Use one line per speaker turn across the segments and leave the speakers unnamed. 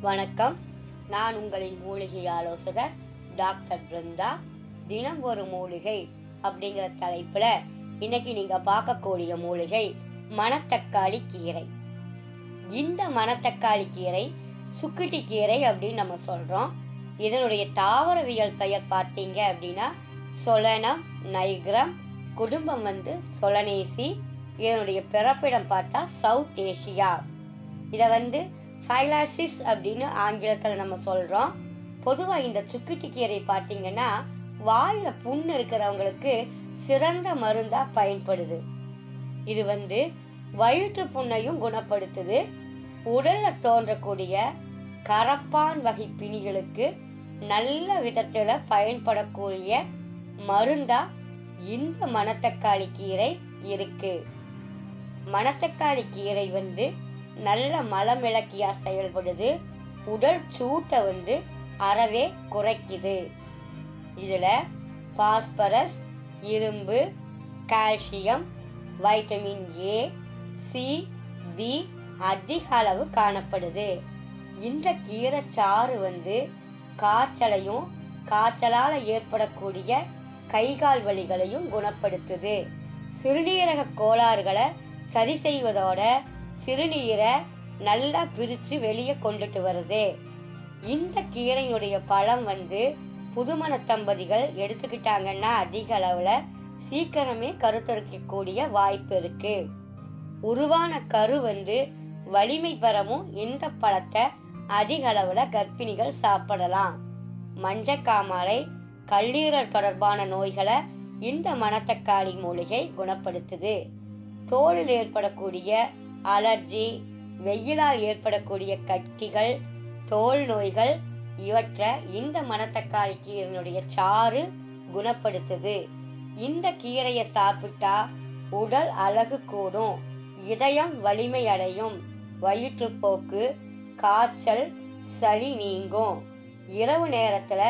வணக்கம். நான் உங்களின் மூலிகை ஆலோசகர் டாக்டர் பிருந்தா. தினம் ஒரு மூலிகை அப்படிங்கிற தலைப்புல இன்னைக்கு நீங்க பார்க்கக்கூடிய மூலிகை மணத்தக்காளி கீரை. இந்த மணத்தக்காளி கீரை சுக்கிட்டி கீரை அப்படின்னு நம்ம சொல்றோம். இதனுடைய தாவரவியல் பெயர் பார்த்தீங்க அப்படின்னா சொலனம் நைக்ரம் குடும்பம் வந்து சொலனேசி. இதனுடைய பிறப்பிடம் பார்த்தா சவுத் ஏசியா. இத வந்து சைலாசிஸ் அப்படின்னு ஆங்கிலத்துல நம்ம சொல்றோம். பொதுவா இந்த சுக்கிட்டி கீரை பார்த்தீங்கன்னா வாயில புண்ணு இருக்கிறவங்களுக்கு சிறந்த மருந்தா பயன்படுது. இது வந்து வயிற்று புண்ணையும் குணப்படுத்துது. உடல்ல தோன்றக்கூடிய கரப்பான் வகை பிணிகளுக்கு நல்ல விதத்துல பயன்படக்கூடிய மருந்தா இந்த மணத்தக்காளி கீரை இருக்கு. மணத்தக்காளி கீரை வந்து நல்ல மலமிளக்கியா செயல்படுது உடல் சூட்டை வந்து அறவே குறைக்குது. இதுல பாஸ்பரஸ் இரும்பு calcium vitamin A C B அதிக அளவு காணப்படுது. இந்த கீரை சாறு வந்து காய்ச்சலையும் காய்ச்சலால ஏற்படக்கூடிய கைகால் வலிகளையும் குணப்படுத்துது. சிறுநீரக கோளாறுகளை சரி செய்வதோட சிறுநீரை நல்லா பிரிச்சு வெளியே கொண்டுட்டு வருது. இந்த கீரையுடைய பழம் வந்து புதுமண தம்பதிகள் எடுத்துக்கிட்டாங்கன்னா அதிக அளவுல சீக்கிரமே கருத்தரிக்கக்கூடிய வாய்ப்பு இருக்கு. உருவான கரு வந்து வலிமை பெறவும் இந்த பழத்தை அதிக அளவுல கர்ப்பிணிகள் சாப்பிடலாம். மஞ்சக்காமாலை கல்லீரல் தொடர்பான நோய்களை இந்த மணத்தக்காளி மூலிகை குணப்படுத்துது. தோலில் ஏற்படக்கூடிய அலர்ஜி வெயிலால் ஏற்படக்கூடிய கட்டிகள் தோல் நோய்கள் இவற்றை இந்த மணத்தக்காளி இதனுடைய சாறு குணப்படுத்துது. இந்த கீரையை சாப்பிட்டா உடல் அழகு கூடும் இதயம் வலிமை அடையும் வயிற்றுப்போக்கு காய்ச்சல் சளி நீங்கும். இரவு நேரத்துல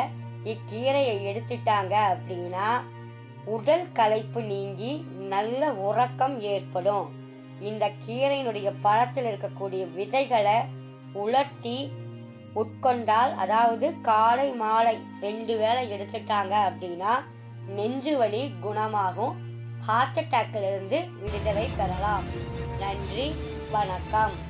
இக்கீரையை எடுத்துட்டாங்க அப்படின்னா உடல் களைப்பு நீங்கி நல்ல உறக்கம் ஏற்படும். இந்த கீரையினுடைய பழத்தில் இருக்கக்கூடிய விதைகளை உலர்த்தி உட்கொண்டால் அதாவது காலை மாலை ரெண்டு வேளை எடுத்துட்டாங்க அப்படின்னா நெஞ்சு வலி குணமாகும். ஹார்ட் அட்டாக்ல இருந்து விடுதலை பெறலாம். நன்றி வணக்கம்.